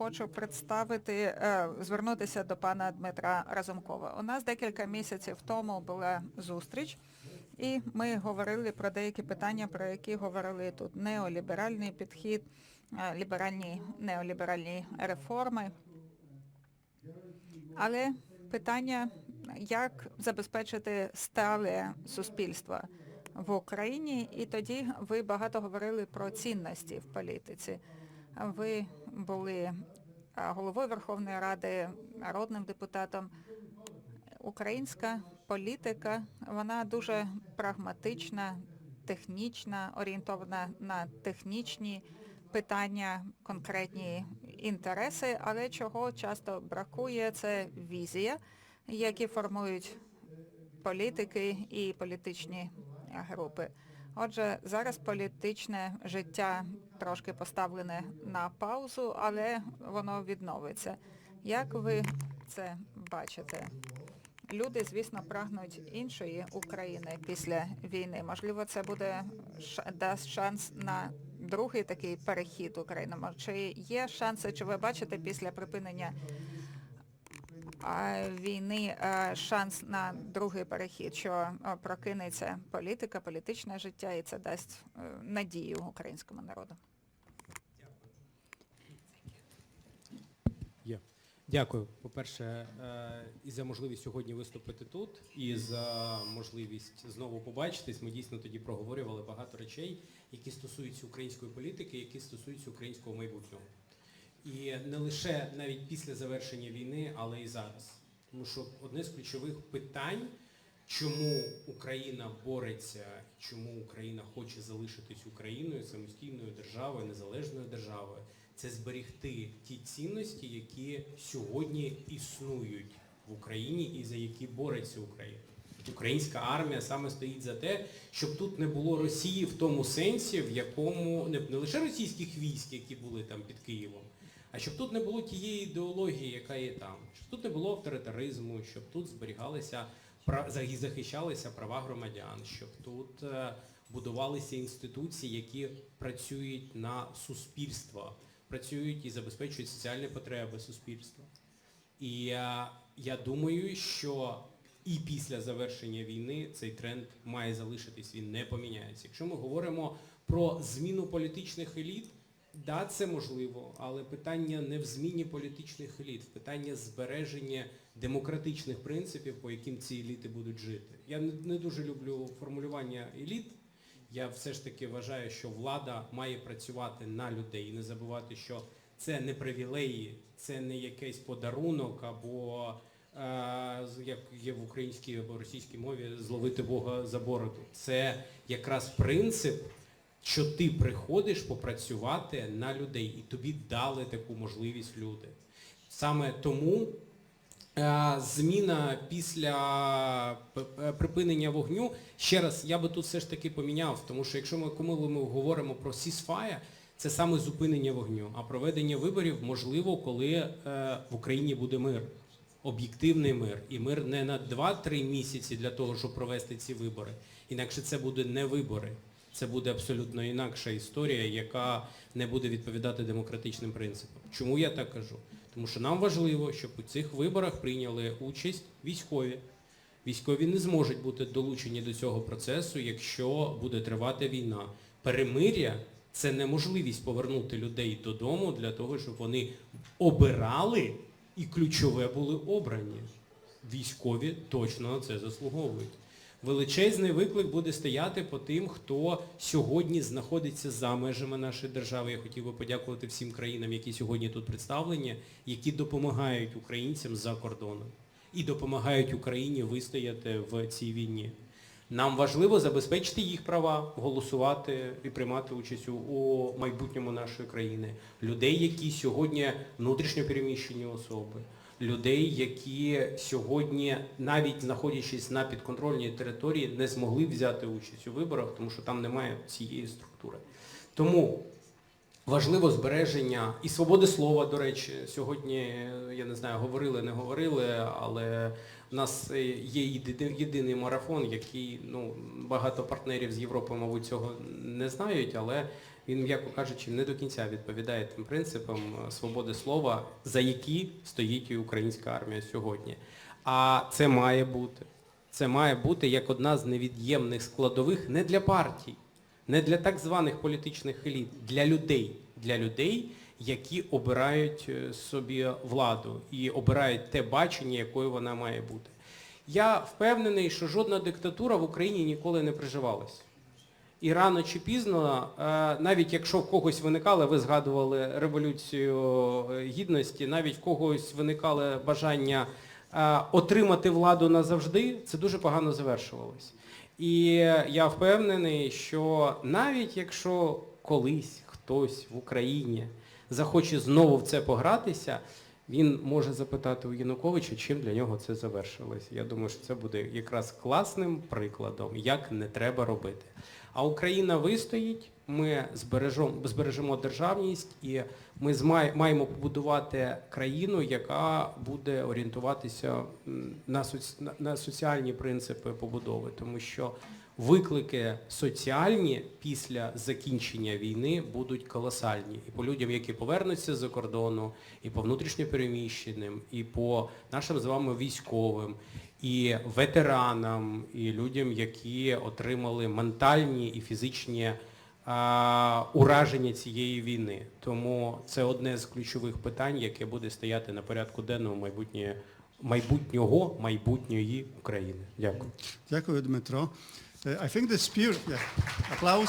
Хочу представити, е, звернутися до пана Дмитра Разумкова. У нас декілька місяців тому була зустріч, і ми говорили про деякі питання, про які говорили тут. Неоліберальний підхід, е, ліберальні, неоліберальні реформи. Але питання, як забезпечити стале суспільство в Україні, і тоді ви багато говорили про цінності в політиці. Ви були головою Верховної Ради, народним депутатом. Українська політика, вона дуже прагматична, технічна, орієнтована на технічні питання, конкретні інтереси, але чого часто бракує, це візія, які формують політики і політичні е, групи. Отже, зараз політичне життя трошки поставлене на паузу, але воно відновиться. Як ви це бачите? Люди, звісно, прагнуть іншої України після війни. Можливо, це буде дасть шанс на другий такий перехід України. Чи є шанси, чи ви бачите після припинення війни е, шанс на другий перехід, що е, прокинеться політика, політичне життя, і це дасть е, надію українському народу? Дякую. По-перше, і за можливість сьогодні виступити тут, і за можливість знову побачитись. Ми дійсно тоді проговорювали багато речей, які стосуються української політики, які стосуються українського майбутнього. І не лише навіть після завершення війни, але і зараз. Тому що одне з ключових питань, чому Україна бореться, чому Україна хоче залишитись Україною, самостійною державою, незалежною державою, це зберігти ті цінності, які сьогодні існують в Україні і за які бореться Україна. Українська армія саме стоїть за те, щоб тут не було Росії в тому сенсі, в якому не, не лише російських військ, які були там під Києвом, а щоб тут не було тієї ідеології, яка є там, щоб тут не було авторитаризму, щоб тут зберігалися і захищалися права громадян, щоб тут е, будувалися інституції, які працюють на суспільство, працюють і забезпечують соціальні потреби суспільства. І е, я думаю, що і після завершення війни цей тренд має залишитись, він не поміняється. Якщо ми говоримо про зміну політичних еліт, да, це можливо, але питання не в зміні політичних еліт, питання збереження демократичних принципів, по яким ці еліти будуть жити. Я не, дуже люблю формулювання еліт. Я все ж таки вважаю, що влада має працювати на людей і не забувати, що це не привілеї, це не якийсь подарунок або е, як є в українській або російській мові зловити Бога за бороду. Це якраз принцип, що ти приходиш попрацювати на людей і тобі дали таку можливість люди. Саме тому Е, Зміна після п- припинення вогню, ще раз, я би тут все ж таки поміняв, тому що якщо ми, коли ми говоримо про ceasefire, це саме зупинення вогню, а проведення виборів можливо, коли е, в Україні буде мир, об'єктивний мир. І мир не на 2-3 місяці для того, щоб провести ці вибори. Інакше це буде не вибори. Це буде абсолютно інакша історія, яка не буде відповідати демократичним принципам. Чому я так кажу? Тому що нам важливо, щоб у цих виборах прийняли участь військові. Військові не зможуть бути долучені до цього процесу, якщо буде тривати війна. Перемир'я це неможливість повернути людей додому для того, щоб вони обирали і ключове були обрані. Військові точно на це заслуговують. Величезний виклик буде стояти по тим, хто сьогодні знаходиться за межами нашої держави. Я хотів би подякувати всім країнам, які сьогодні тут представлені, які допомагають українцям за кордоном і допомагають Україні вистояти в цій війні. Нам важливо забезпечити їх права, голосувати і приймати участь у, майбутньому нашої країни. Людей, які сьогодні внутрішньо переміщені особи, людей, які сьогодні, навіть знаходячись на підконтрольній території, не змогли взяти участь у виборах, тому що там немає цієї структури. Тому Важливо збереження і свободи слова, до речі. Сьогодні, я не знаю, говорили, не говорили, але в нас є єдиний марафон, який ну, багато партнерів з Європи, мабуть, цього не знають, але він, м'яко кажучи, не до кінця відповідає тим принципам е, свободи слова, за які стоїть і українська армія сьогодні. А це має бути. Це має бути як одна з невід'ємних складових не для партій, не для так званих політичних еліт, для людей. Для людей, які обирають е, собі владу і обирають те бачення, якою вона має бути. Я впевнений, що жодна диктатура в Україні ніколи не приживалася. І рано чи пізно, е, навіть якщо в когось виникало, ви згадували революцію е, гідності, навіть в когось виникало бажання е, отримати владу назавжди, це дуже погано завершувалось. І я впевнений, що навіть якщо колись хтось в Україні захоче знову в це погратися, він може запитати у Януковича, чим для нього це завершилось. Я думаю, що це буде якраз класним прикладом, як не треба робити. А Україна вистоїть, ми збережемо, збережемо державність і ми маємо побудувати країну, яка буде орієнтуватися на, соці- на соціальні принципи побудови, тому що виклики соціальні після закінчення війни будуть колосальні. І по людям, які повернуться з-за кордону, і по внутрішньопереміщеним, і по нашим з вами військовим, і ветеранам, і людям, які отримали ментальні і фізичні а, ураження цієї війни. Тому це одне з ключових питань, яке буде стояти на порядку денному майбутнє, майбутнього, майбутньої України. Дякую. Дякую, Дмитро. Uh, I think the spirit, yeah, applause.